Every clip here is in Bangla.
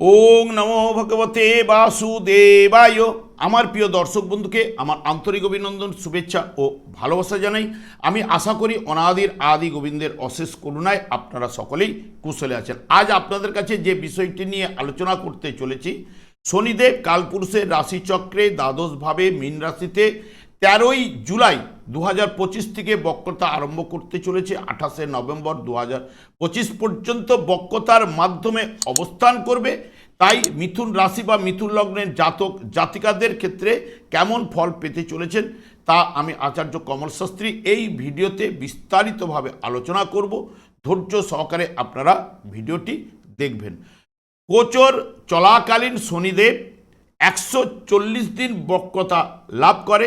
ওং নমো ভগবতে বাসুদেবায়। আমার প্রিয় দর্শক বন্ধুকে আমার আন্তরিক অভিনন্দন, শুভেচ্ছা ও ভালোবাসা জানাই। আমি আশা করি অনাদির আদি গোবিন্দের অশেষ করুণায় আপনারা সকলেই কুশলে আছেন। আজ আপনাদের কাছে যে বিষয়টি নিয়ে আলোচনা করতে চলেছি, শনিদেব কালপুরুষের রাশিচক্রে দ্বাদশভাবে মীন রাশিতে তেরোই জুলাই দু থেকে বক্রতা আরম্ভ করতে চলেছে। আঠাশে নভেম্বর দু পর্যন্ত বক্রতার মাধ্যমে অবস্থান করবে। তাই মিথুন রাশি বা মিথুন লগ্নের জাতক জাতিকাদের ক্ষেত্রে কেমন ফল পেতে চলেছেন তা আমি আচার্য কমল শাস্ত্রী এই ভিডিওতে বিস্তারিতভাবে আলোচনা করব। ধৈর্য সহকারে আপনারা ভিডিওটি দেখবেন। গোচর চলাকালীন শনিদেব একশো চল্লিশ দিন বক্রতা লাভ করে।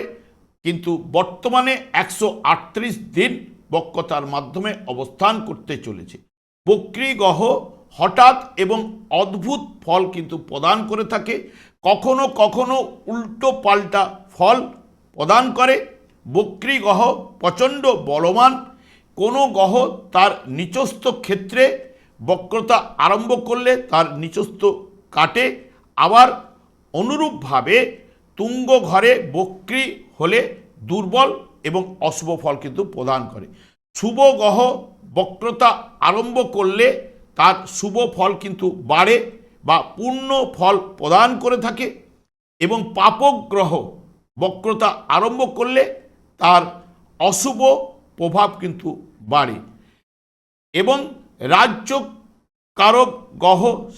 কিন্তু বর্তমানে একশো আটত্রিশ দিন বক্রতার মাধ্যমে অবস্থান করতে চলেছে। বক্রী গ্রহ হঠাৎ এবং অদ্ভুত ফল কিন্তু প্রদান করে থাকে। কখনো কখনো উল্টো পাল্টা ফল প্রদান করে। বক্রী প্রচণ্ড বলবান। কোনো গ্রহ তার নিচস্থ ক্ষেত্রে বক্রতা আরম্ভ করলে তার নিচস্থ কাটে। আবার অনুরূপভাবে তুঙ্গ ঘরে বক্রী হলে দুর্বল এবং অশুভ ফল কিন্তু প্রদান করে। শুভ গ্রহ বক্রতা আরম্ভ করলে তার শুভ ফল কিন্তু বাড়ে বা পূর্ণ ফল প্রদান করে থাকে এবং পাপক গ্রহ বক্রতা আরম্ভ করলে তার অশুভ প্রভাব কিন্তু বাড়ে। এবং রাজ্য কারক গ্রহ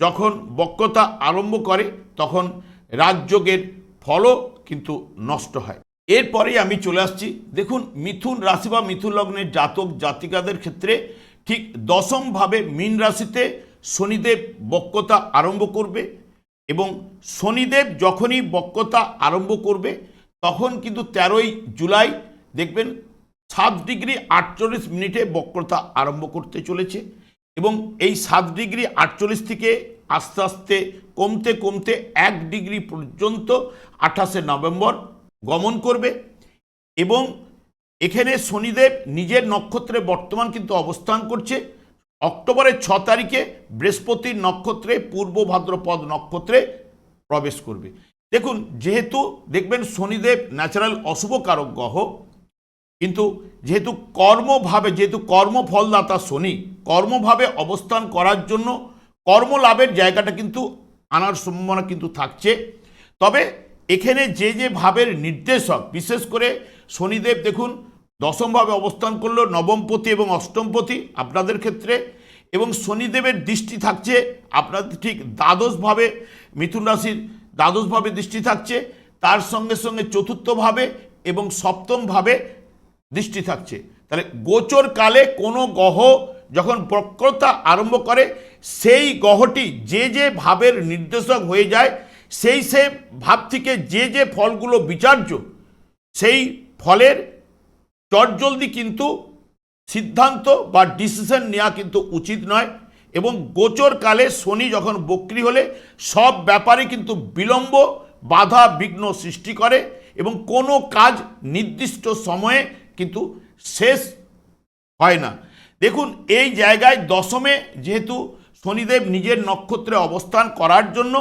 যখন বক্রতা আরম্ভ করে, তখন রাজযোগের ফলও কিন্তু নষ্ট হয়। এরপরেই আমি চলে আসছি। দেখুন, মিথুন রাশি বা মিথুন লগ্নের জাতক, জাতিকাদের ক্ষেত্রে ঠিক দশমভাবে মীন রাশিতে শনিদেব বক্রতা আরম্ভ করবে এবং শনিদেব যখনই বক্রতা আরম্ভ করবে, তখন কিন্তু তেরোই জুলাই, দেখবেন সাত ডিগ্রি আটচল্লিশ মিনিটে বক্রতা আরম্ভ করতে চলেছে এবং এই সাত ডিগ্রি আটচল্লিশ থেকে আস্তে আস্তে কমতে কমতে এক ডিগ্রি পর্যন্ত আঠাশে নভেম্বর গমন করবে এবং এখানে শনিদেব নিজের নক্ষত্রে বর্তমান কিন্তু অবস্থান করছে। অক্টোবরের ছ তারিখে বৃহস্পতির নক্ষত্রে, পূর্ব ভাদ্রপদ নক্ষত্রে প্রবেশ করবে। দেখুন, যেহেতু দেখবেন শনিদেব ন্যাচারাল অশুভ কারক গ্রহ, কিন্তু যেহেতু কর্মভাবে, যেহেতু কর্মফলদাতা শনি, কর্মভাবে অবস্থান করার জন্য কর্মলাভের জায়গাটা কিন্তু আনার সম্ভাবনা কিন্তু থাকছে। তবে এখানে যে যে ভাবের নির্দেশক, বিশেষ করে শনিদেব দেখুন দশমভাবে অবস্থান করল নবমপতি এবং অষ্টমপতি আপনাদের ক্ষেত্রে, এবং শনিদেবের দৃষ্টি থাকছে আপনাদের ঠিক দ্বাদশভাবে মিথুন রাশির দ্বাদশভাবে দৃষ্টি থাকছে, তার সঙ্গে সঙ্গে চতুর্থভাবে এবং সপ্তমভাবে দৃষ্টি থাকছে। তাহলে গোচর কালে কোনো গ্রহ যখন বক্রতা আরম্ভ করে, সেই গ্রহটি যে যে ভাবের নির্দেশক হয়ে যায়, সেই সে ভাব থেকে যে যে ফলগুলো বিচার্য, সেই ফলের চটজলদি কিন্তু সিদ্ধান্ত বা ডিসিশন নেওয়া কিন্তু উচিত নয় এবং গোচর কালে শনি যখন বক্রি হলে, সব ব্যাপারে কিন্তু বিলম্ব বাধা বিঘ্ন সৃষ্টি করে এবং কোনো কাজ নির্দিষ্ট সময়ে কিন্তু শেষ হয় না। দেখুন, এই জায়গায় দশমে যেহেতু শনিদেব নিজের নক্ষত্রে অবস্থান করার জন্য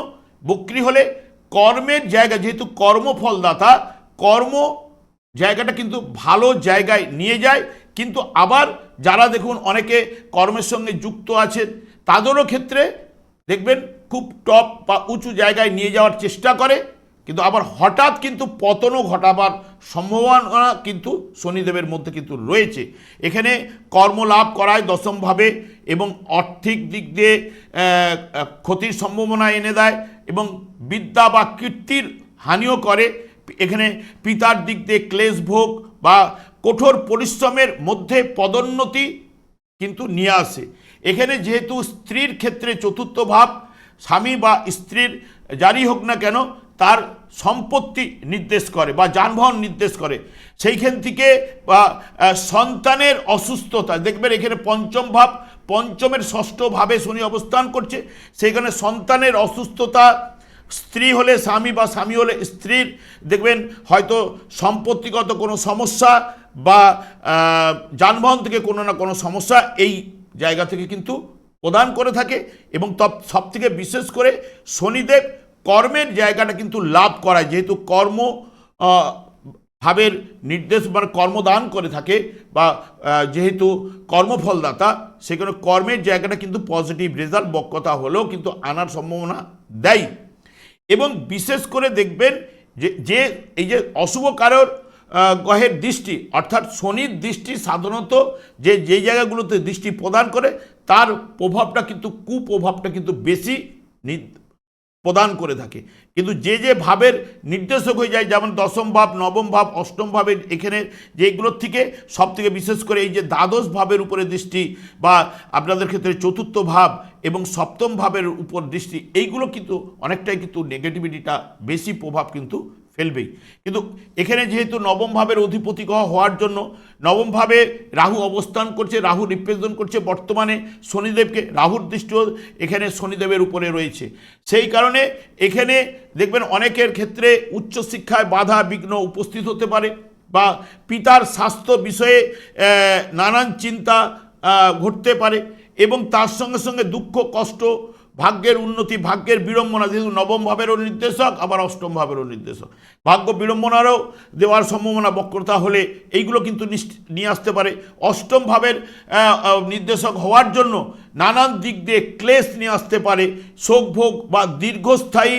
বক্রি হলে কর্মের জায়গা, যেহেতু কর্মফলদাতা, কর্ম জায়গাটা কিন্তু ভালো জায়গায় নিয়ে যায়। কিন্তু আবার যারা দেখুন, অনেকে কর্মের সঙ্গে যুক্ত আছেন, তাদেরও ক্ষেত্রে দেখবেন খুব টপ বা উঁচু জায়গায় নিয়ে যাওয়ার চেষ্টা করে। কিন্তু আবার হঠাৎ কিন্তু পতনও ঘটাবার সম্ভাবনা কিন্তু শনিদেবের মধ্যে কিন্তু রয়েছে। এখানে কর্মলাভ করায় দশমভাবে এবং আর্থিক দিক দিয়ে ক্ষতির সম্ভাবনা এনে দেয় এবং বিদ্যা বা কীর্তির হানিও করে। এখানে পিতার দিক দিয়ে ক্লেশ ভোগ বা কঠোর পরিশ্রমের মধ্যে পদোন্নতি কিন্তু নিয়ে আসে। এখানে যেহেতু স্ত্রীর ক্ষেত্রে চতুর্থ ভাব, স্বামী বা স্ত্রীর, যারই হোক না কেন তার সম্পত্তি নির্দেশ করে বা যানবাহন নির্দেশ করে। সেইখান থেকে, বা সন্তানের অসুস্থতা। দেখবেন এখানে পঞ্চম ভাব, পঞ্চমের ষষ্ঠ ভাবে শনি অবস্থান করছে। সেখানে সন্তানের অসুস্থতা, স্ত্রী হলে স্বামী বা স্বামী হলে স্ত্রীর, দেখবেন হয়তো সম্পত্তিগত কোনো সমস্যা বা যানবাহন থেকে কোনো না কোনো সমস্যা এই জায়গা থেকে কিন্তু প্রদান করে থাকে। এবং সব থেকে বিশেষ করে শনিদেব কর্মের জায়গাটা কিন্তু লাভ করায়, যেহেতু কর্ম ভাবের নির্দেশ মানে কর্মদান করে থাকে বা যেহেতু কর্মফলদাতা সেখানে কর্মের জায়গাটা কিন্তু পজিটিভ রেজাল্ট বক্রতা হলেও কিন্তু আনার সম্ভাবনা দেয়। এবং বিশেষ করে দেখবেন যে যে, এই যে অশুভ কারোর গ্রহের দৃষ্টি, অর্থাৎ শনির দৃষ্টি সাধারণত যে যে জায়গাগুলোতে দৃষ্টি প্রদান করে, তার প্রভাবটা কিন্তু, কুপ্রভাবটা কিন্তু বেশি প্রদান করে থাকে। কিন্তু যে যে ভাবের নির্দেশক হয়ে যায়, যেমন দশম ভাব, নবম ভাব, অষ্টম ভাবের এখানে যেগুলোর থেকে সব থেকে বিশেষ করে এই যে দ্বাদশ ভাবের উপরে দৃষ্টি বা আপনাদের ক্ষেত্রে চতুর্থ ভাব এবং সপ্তম ভাবের উপর দৃষ্টি, এইগুলো কিন্তু অনেকটাই কিন্তু নেগেটিভিটিটা বেশি প্রভাব কিন্তু ফেলবেই। কিন্তু এখানে যেহেতু নবম ভাবের অধিপতি হওয়ার জন্য, নবম ভাবে রাহু অবস্থান করছে, রাহু রিপ্রেজেন্ট করছে বর্তমানে শনিদেবকে, রাহুর দৃষ্টিও এখানে শনিদেবের উপরে রয়েছে। সেই কারণে এখানে দেখবেন অনেকের ক্ষেত্রে উচ্চশিক্ষায় বাধা, বিঘ্ন উপস্থিত হতে পারে বা পিতার স্বাস্থ্য বিষয়ে নানান চিন্তা ঘটতে পারে এবং তার সঙ্গে সঙ্গে দুঃখ, কষ্ট ভাগ্যের উন্নতি, ভাগ্যের বিড়ম্বনা যেহেতু নবম ভাবেরও নির্দেশক, আবার অষ্টম ভাবেরও নির্দেশক। ভাগ্য বিড়ম্বনারও দেওয়ার সম্ভাবনা বক্রতা হলে এইগুলো কিন্তু নিয়ে আসতে পারে। অষ্টম ভাবের নির্দেশক হওয়ার জন্য নানান দিক দিয়ে ক্লেশ নিয়ে আসতে পারে। শোক ভোগ বা দীর্ঘস্থায়ী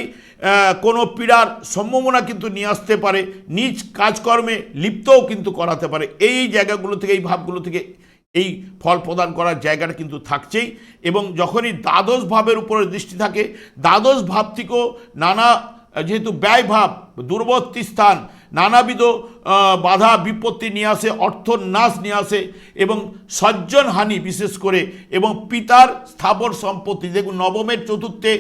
কোনো পীড়ার সম্ভাবনা কিন্তু নিয়ে আসতে পারে। নিজ কাজকর্মে লিপ্তও কিন্তু করাতে পারে। এই জায়গাগুলো থেকে, এই ভাবগুলো থেকে এই ফল প্রদান করার জায়গাটা কিন্তু থাকছেই এবং যখনই দ্বাদশ ভাবের উপরে দৃষ্টি থাকে, দ্বাদশ ভাব থেকেও নানা, যেহেতু ব্যয় ভাব দূরবর্তী স্থান, নানাবিধ বাধা বিপত্তি নিয়ে আসে অর্থ নাশ নিয়ে আসে এবং সজ্জন হানি বিশেষ করে এবং পিতার স্থাবর সম্পত্তি, দেখুন নবমের চতুর্থে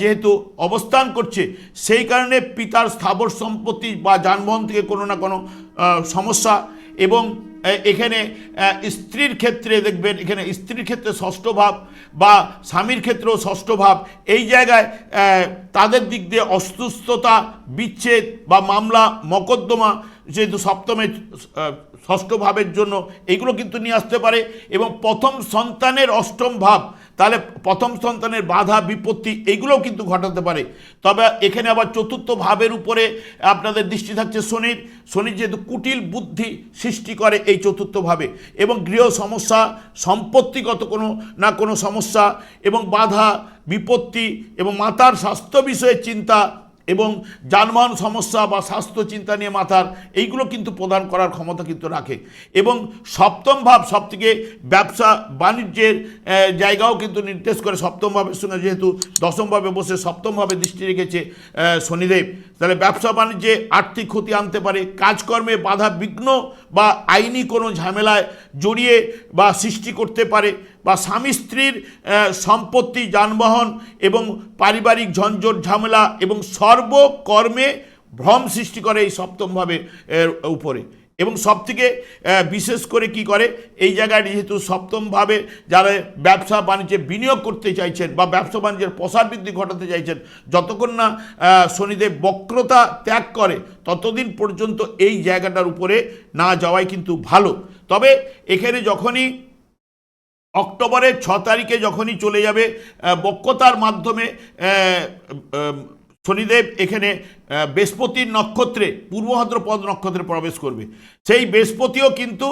যেহেতু অবস্থান করছে, সেই কারণে পিতার স্থাবর সম্পত্তি বা যানবাহন থেকে কোনো না কোনো সমস্যা এবং এখানে স্ত্রীর ক্ষেত্রে দেখবেন, এখানে স্ত্রীর ক্ষেত্রে ষষ্ঠ ভাব বা স্বামীর ক্ষেত্রেও ষষ্ঠ ভাব। এই জায়গায় তাদের দিক দিয়ে অসুস্থতা, বিচ্ছেদ বা মামলা, মকদ্দমা যেহেতু সপ্তমে ষষ্ঠ ভাবের জন্য, এগুলো কিন্তু নিয়ে আসতে পারে। এবং প্রথম সন্তানের অষ্টম ভাব তাহলে প্রথম সন্তানের বাধা, বিপত্তি এইগুলোও কিন্তু ঘটাতে পারে। তবে এখানে আবার চতুর্থ ভাবের উপরে আপনাদের দৃষ্টি থাকছে শনির। শনির যেহেতু কুটিল বুদ্ধি সৃষ্টি করে এই চতুর্থ ভাবে। এবং গৃহ সমস্যা, সম্পত্তিগত কোনো না কোনো সমস্যা এবং বাধা, বিপত্তি এবং মাতার স্বাস্থ্য বিষয়ে চিন্তা এবং যানবাহন সমস্যা বা স্বাস্থ্য চিন্তা নিয়ে মাথার, এইগুলো কিন্তু প্রদান করার ক্ষমতা কিন্তু রাখে। এবং সপ্তম ভাব সব থেকে ব্যবসা বাণিজ্যের জায়গাও কিন্তু নির্দেশ করে সপ্তম ভাবের সঙ্গে, যেহেতু দশম ভাবে বসে সপ্তম ভাবে দৃষ্টি রেখেছে শনিদেব। তাহলে ব্যবসা বাণিজ্যে আর্থিক ক্ষতি আনতে পারে, কাজকর্মে বাধা বিঘ্ন বা আইনি কোনো ঝামেলায় জড়িয়ে বা সৃষ্টি করতে পারে বা স্বামী স্ত্রীর সম্পত্তি, যানবাহন এবং পারিবারিক ঝঞ্ঝট, ঝামেলা এবং সর্বকর্মে ভ্রম সৃষ্টি করে এই সপ্তমভাবে এর উপরে। এবং সবথেকে বিশেষ করে কি করে? এই জায়গায় যেহেতু সপ্তমভাবে যারা ব্যবসা বাণিজ্যে বিনিয়োগ করতে চাইছেন বা ব্যবসা বাণিজ্যের প্রসার বৃদ্ধি ঘটাতে চাইছেন, যতক্ষণ না শনিদেব বক্রতা ত্যাগ করে, ততদিন পর্যন্ত এই জায়গাটার উপরে না যাওয়াই কিন্তু ভালো। তবে এখানে যখনই অক্টোবরের ছ তারিখে যখনই চলে যাবে বক্রতার মাধ্যমে শনিদেব এখানে বৃহস্পতির নক্ষত্রে পূর্ব ভাদ্রপদ নক্ষত্রে প্রবেশ করবে। সেই বৃহস্পতিও কিন্তু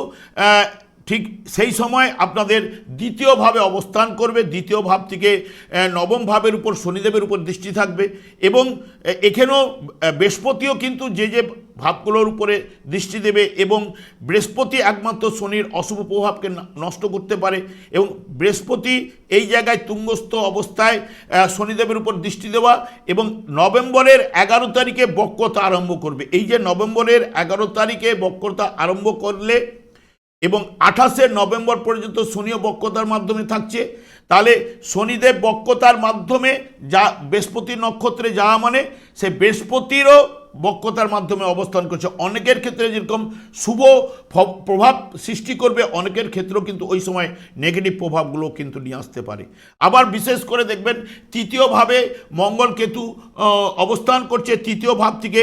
ঠিক সেই সময় আপনাদের দ্বিতীয়ভাবে অবস্থান করবে, দ্বিতীয় ভাব থেকে নবম ভাবের উপর, শনিদেবের উপর দৃষ্টি থাকবে এবং এখানেও বৃহস্পতিও কিন্তু যে যে ভাবগুলোর উপরে দৃষ্টি দেবে এবং বৃহস্পতি একমাত্র শনির অশুভ প্রভাবকে নষ্ট করতে পারে এবং বৃহস্পতি এই জায়গায় তুঙ্গস্থ অবস্থায় শনিদেবের উপর দৃষ্টি দেওয়া এবং নভেম্বরের এগারো তারিখে বক্রতা আরম্ভ করবে। এই যে নভেম্বরের এগারো তারিখে বক্রতা আরম্ভ করলে এবং আঠাশে নভেম্বর পর্যন্ত শনিও বক্রতার মাধ্যমে থাকছে। তাহলে শনিদেব বক্রতার মাধ্যমে যা বৃহস্পতি নক্ষত্রে যাওয়া মানে সে বৃহস্পতিরও বক্রতার মাধ্যমে অবস্থান করছে। অনেকের ক্ষেত্রে যেরকম শুভ প্রভাব সৃষ্টি করবে, অনেকের ক্ষেত্রেও কিন্তু ওই সময় নেগেটিভ প্রভাবগুলো কিন্তু নিয়ে আসতে পারে। আবার বিশেষ করে দেখবেন তৃতীয়ভাবে মঙ্গল কেতু অবস্থান করছে। তৃতীয় ভাব থেকে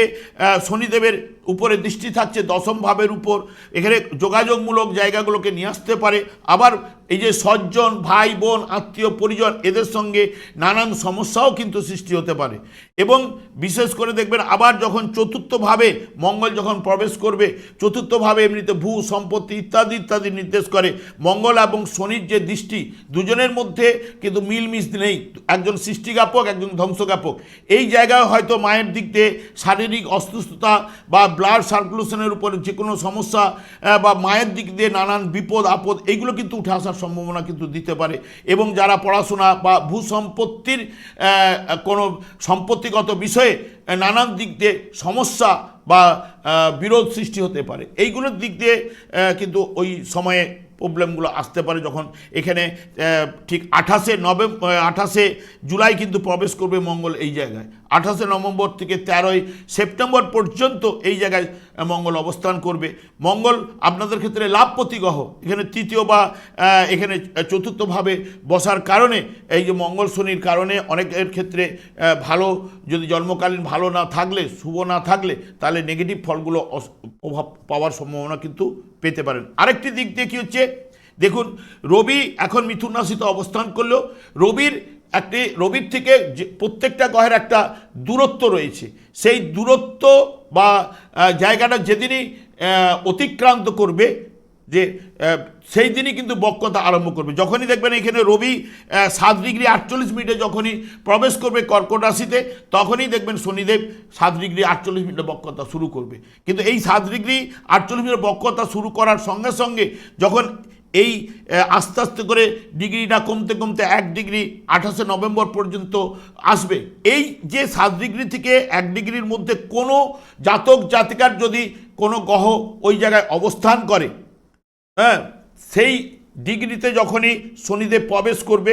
শনিদেবের উপরে দৃষ্টি থাকছে দশম ভাবের উপর। এখানে যোগাযোগমূলক জায়গাগুলোকে নিয়ে আসতে পারে। আবার এই যে সজ্জন, ভাই, বোন, আত্মীয়, পরিজন, এদের সঙ্গে নানান সমস্যাও কিন্তু সৃষ্টি হতে পারে। এবং বিশেষ করে দেখবেন আবার যখন চতুর্থভাবে মঙ্গল যখন প্রবেশ করবে চতুর্থভাবে এমনিতে ভূ সম্পত্তি ইত্যাদি ইত্যাদি নির্দেশ করে। মঙ্গল এবং শনির যে দৃষ্টি, দুজনের মধ্যে কিন্তু মিলমিশ নেই। একজন সৃষ্টিজ্ঞাপক একজন ধ্বংসজ্ঞাপক এই জায়গায় হয়তো মায়ের দিক দিয়ে শারীরিক অসুস্থতা বা ব্লাড সার্কুলেশনের উপর যে কোনো সমস্যা বা মায়ের দিক দিয়ে নানান বিপদ, আপদ, এইগুলো কিন্তু উঠে আসার সম্ভাবনা কিন্তু দিতে পারে। এবং যারা পড়াশোনা বা ভূ সম্পত্তির কোনো সম্পত্তিগত বিষয়ে নানান দিক দিয়ে সমস্যা বা বিরোধ সৃষ্টি হতে পারে। এইগুলোর দিক দিয়ে কিন্তু ওই সময়ে প্রবলেমগুলো আসতে পারে যখন এখানে ঠিক আঠাশে নভেম্বর আঠাশে জুলাই কিন্তু প্রবেশ করবে মঙ্গল এই জায়গায়। আঠাশে নভেম্বর থেকে তেরোই সেপ্টেম্বর পর্যন্ত এই জায়গায় মঙ্গল অবস্থান করবে। মঙ্গল আপনাদের ক্ষেত্রে লাভপতি গ্রহ এখানে তৃতীয় বা এখানে চতুর্থভাবে বসার কারণে, এই যে মঙ্গল শনির কারণে অনেকের ক্ষেত্রে ভালো, যদি জন্মকালীন ভালো না থাকলে, শুভ না থাকলে, তাহলে নেগেটিভ ফলগুলো প্রভাব পাওয়ার সম্ভাবনা কিন্তু পেতে পারেন। আরেকটি দিক দিয়ে কী হচ্ছে, দেখুন, রবি এখন মিথুন রাশিতে অবস্থান করলেও, রবির একটি রবির থেকে প্রত্যেকটা গ্রহের একটা দূরত্ব রয়েছে। সেই দূরত্ব বা জায়গাটা যেদিনই অতিক্রান্ত করবে, যে সেই দিনই কিন্তু বক্রতা আরম্ভ করবে। যখনই দেখবেন এখানে রবি সাত ডিগ্রি আটচল্লিশ মিনিটে যখনই প্রবেশ করবে কর্কট রাশিতে, তখনই দেখবেন শনিদেব সাত ডিগ্রি আটচল্লিশ মিনিটে বক্রতা শুরু করবে। কিন্তু এই সাত ডিগ্রি আটচল্লিশ মিনিটে বক্রতা শুরু করার সঙ্গে সঙ্গে যখন এই আস্তে আস্তে করে ডিগ্রিটা কমতে কমতে এক ডিগ্রি আঠাশে নভেম্বর পর্যন্ত আসবে। এই যে সাত ডিগ্রি থেকে এক ডিগ্রির মধ্যে কোনো জাতক জাতিকার যদি কোনো গ্রহ ওই জায়গায় অবস্থান করে হ্যাঁ সেই ডিগ্রিতে যখনই শনিদেব প্রবেশ করবে,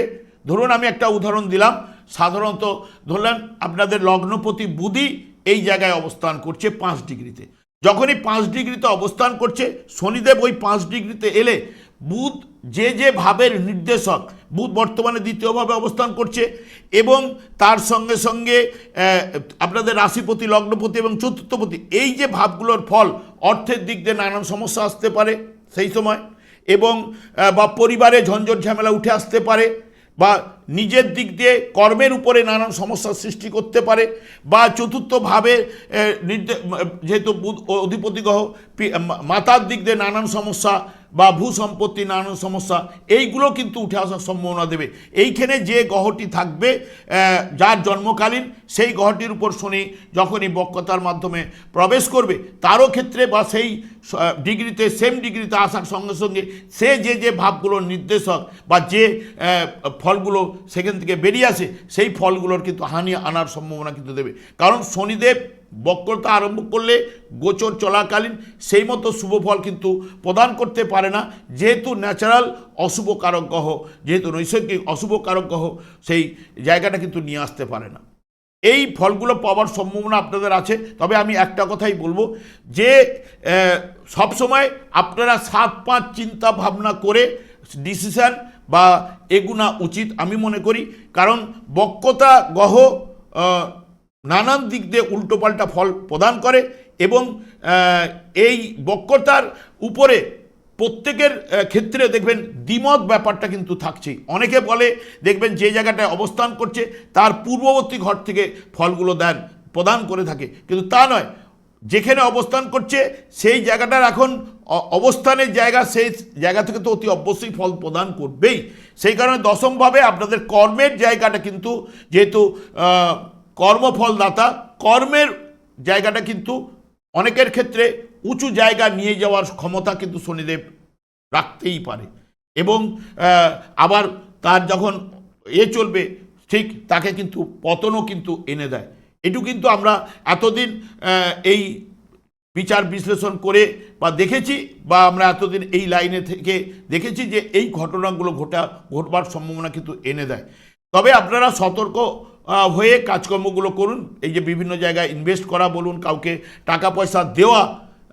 ধরুন আমি একটা উদাহরণ দিলাম, সাধারণত ধরলেন আপনাদের লগ্নপতি বুধই এই জায়গায় অবস্থান করছে পাঁচ ডিগ্রিতে। যখনই পাঁচ ডিগ্রিতে অবস্থান করছে, শনিদেব ওই পাঁচ ডিগ্রিতে এলে বুধ যে যে ভাবের নির্দেশক, বুধ বর্তমানে দ্বিতীয়ভাবে অবস্থান করছে এবং তার সঙ্গে সঙ্গে আপনাদের রাশিপতি, লগ্নপতি এবং চতুর্থপতি, এই যে ভাবগুলোর ফল, অর্থের দিক দিয়ে নানান সমস্যা আসতে পারে সেই সময় এবং বা পরিবারে ঝঞ্ঝট ঝামেলা উঠে আসতে পারে বা নিজের দিক দিয়ে কর্মের উপরে নানান সমস্যার সৃষ্টি করতে পারে বা চতুর্থভাবে যেহেতু অধিপতি গ্রহ মাতার দিক দিয়ে নানান সমস্যা বা ভূ সম্পত্তি নানান সমস্যা, এইগুলো কিন্তু উঠে আসার সম্ভাবনা দেবে। এইখানে যে গ্রহটি থাকবে যার জন্মকালীন, সেই গ্রহটির উপর শনি যখনই বক্রতার মাধ্যমে প্রবেশ করবে, তারও ক্ষেত্রে বা সেই ডিগ্রিতে সেম ডিগ্রিতে আসার সঙ্গে সঙ্গে সে যে যে ভাবগুলো নির্দেশক বা যে ফলগুলো সেখান থেকে বেরিয়ে আসে, সেই ফলগুলোর কিন্তু হানি আনার সম্ভাবনা কিন্তু দেবে। কারণ শনিদেব বক্রতা আরম্ভ করলে গোচর চলাকালীন সেই মতো শুভ ফল কিন্তু প্রদান করতে পারে না। যেহেতু ন্যাচারাল অশুভ কারক গ্রহ, যেহেতু নৈসর্গিক অশুভ কারক গ্রহ, সেই জায়গাটা কিন্তু নিয়ে আসতে পারে না। এই ফলগুলো পাওয়ার সম্ভাবনা আপনাদের আছে। তবে আমি একটা কথাই বলব যে সবসময় আপনারা সাত পাঁচ চিন্তা ভাবনা করে ডিসিশন বা এগুনা উচিত আমি মনে করি। কারণ বক্রতা গ্রহ নানান দিক দিয়ে উল্টোপাল্টা ফল প্রদান করে এবং এই বক্রতার উপরে প্রত্যেকের ক্ষেত্রে দেখবেন দ্বিমত ব্যাপারটা কিন্তু থাকছেই। অনেকে বলে, দেখবেন যে জায়গাটায় অবস্থান করছে, তার পূর্ববর্তী ঘর থেকে ফলগুলো দেন, প্রদান করে থাকে। কিন্তু তা নয়। যেখানে অবস্থান করছে, সেই জায়গাটার এখন অবস্থানের জায়গা, সেই জায়গা থেকে তো অতি অবশ্যই ফল প্রদান করবেই। সেই কারণে দশমভাবে আপনাদের কর্মের জায়গাটা কিন্তু যেহেতু কর্মফলদাতা, কর্মের জায়গাটা কিন্তু অনেকের ক্ষেত্রে উঁচু জায়গা নিয়ে যাওয়ার ক্ষমতা কিন্তু শনিদেব রাখতেই পারে। এবং আবার তার যখন এ চলবে, ঠিক তাকে কিন্তু পতনও কিন্তু এনে দেয়। এটু কিন্তু আমরা এতদিন এই বিচার বিশ্লেষণ করে বা দেখেছি বা আমরা এতদিন এই লাইনে থেকে দেখেছি যে এই ঘটনাগুলো ঘটা, ঘটবার সম্ভাবনা কিন্তু এনে দেয়। তবে আপনারা সতর্ক হয়ে কাজকর্মগুলো করুন। এই যে বিভিন্ন জায়গায় ইনভেস্ট করা বলুন, কাউকে টাকা পয়সা দেওয়া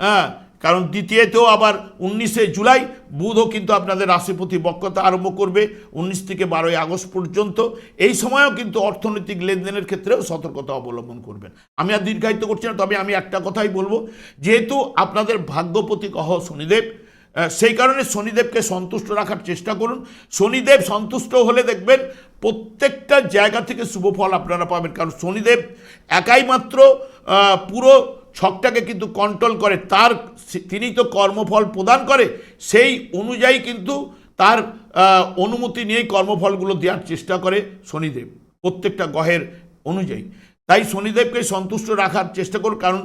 হ্যাঁ কারণ দ্বিতীয়তেও আবার উনিশে জুলাই বুধও কিন্তু আপনাদের রাশিপতি বক্রতা আরম্ভ করবে, উনিশ থেকে বারোই আগস্ট পর্যন্ত। এই সময়ও কিন্তু অর্থনৈতিক লেনদেনের ক্ষেত্রেও সতর্কতা অবলম্বন করবেন। আমি আর দীর্ঘায়িত করছি না, তবে আমি একটা কথাই বলব, যেহেতু আপনাদের ভাগ্যপতি কহ শনিদেব সেই কারণে শনিদেবকে সন্তুষ্ট রাখার চেষ্টা করুন। শনিদেব সন্তুষ্ট হলে দেখবেন প্রত্যেকটা জায়গা থেকে শুভ ফল আপনারা পাবেন। কারণ শনিদেব একাই মাত্র পুরো ছকটাকে কিন্তু কন্ট্রোল করে। তার তিনি তো কর্মফল প্রদান করে, সেই অনুযায়ী কিন্তু তার অনুমতি নিয়েই কর্মফলগুলো দেওয়ার চেষ্টা করে শনিদেব, প্রত্যেকটা গ্রহের অনুযায়ী। তাই শনিদেবকে সন্তুষ্ট রাখার চেষ্টা করুন, কারণ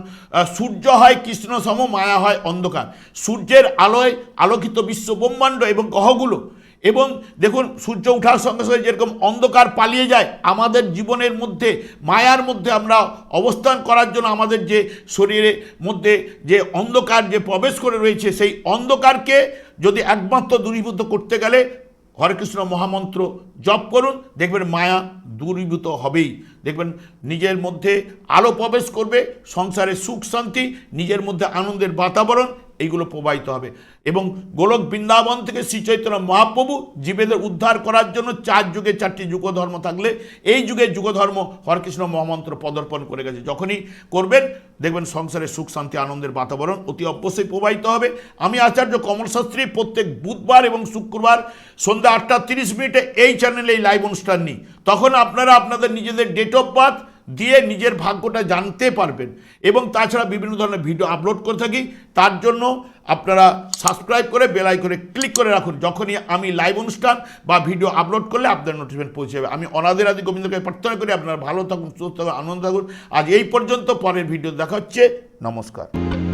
সূর্য হয় কৃষ্ণ সম, মায়া হয় অন্ধকার। সূর্যের আলোয় আলোকিত বিশ্ব ব্রহ্মাণ্ড এবং গ্রহগুলো এবং দেখুন, সূর্য ওঠার সঙ্গে সঙ্গে যেরকম অন্ধকার পালিয়ে যায়, আমাদের জীবনের মধ্যে, মায়ার মধ্যে আমরা অবস্থান করার জন্য আমাদের যে শরীরের মধ্যে যে অন্ধকার যে প্রবেশ করে রয়েছে, সেই অন্ধকারকে যদি একমাত্র দূরীভূত করতে গেলে হরে কৃষ্ণ মহামন্ত্র জপ করুন, দেখবেন মায়া দূরীভূত হবেই। দেখবেন নিজের মধ্যে আলো প্রবেশ করবে, সংসারে সুখ শান্তি, নিজের মধ্যে আনন্দের বাতাবরণ এইগুলো প্রবাহিত হবে। এবং গোলক বৃন্দাবন থেকে শ্রী চৈতন্য মহাপ্রভু জীবেদের উদ্ধার করার জন্য চার যুগে চারটি যুগধর্ম থাকলে, এই যুগে যুগধর্ম হরকৃষ্ণ মহামন্ত্র পদর্পণ করে গেছে। যখনই করবেন, দেখবেন সংসারে সুখ, শান্তি, আনন্দের বাতাবরণ অতি অবশ্যই প্রবাহিত হবে। আমি আচার্য কমল শাস্ত্রী প্রত্যেক বুধবার এবং শুক্রবার সন্ধ্যা আটটা তিরিশ মিনিটে এই চ্যানেলে এই লাইভ অনুষ্ঠান নিই। তখন আপনারা আপনাদের নিজেদের ডেট অফ বার্থ দিয়ে নিজের ভাগ্যটা জানতে পারবেন। এবং তাছাড়া বিভিন্ন ধরনের ভিডিও আপলোড করে থাকি। তার জন্য আপনারা সাবস্ক্রাইব করে বেলাই করে ক্লিক করে রাখুন। যখনই আমি লাইভ অনুষ্ঠান বা ভিডিও আপলোড করলে আপনার নোটিফিকেশন পৌঁছে যাবে। আমি অনাদের আদি গোবিন্দকে প্রার্থনা করি, আপনারা ভালো থাকুন, সুস্থ থাকুন, আনন্দ থাকুন। আজ এই পর্যন্ত পরের ভিডিও দেখা হচ্ছে। নমস্কার।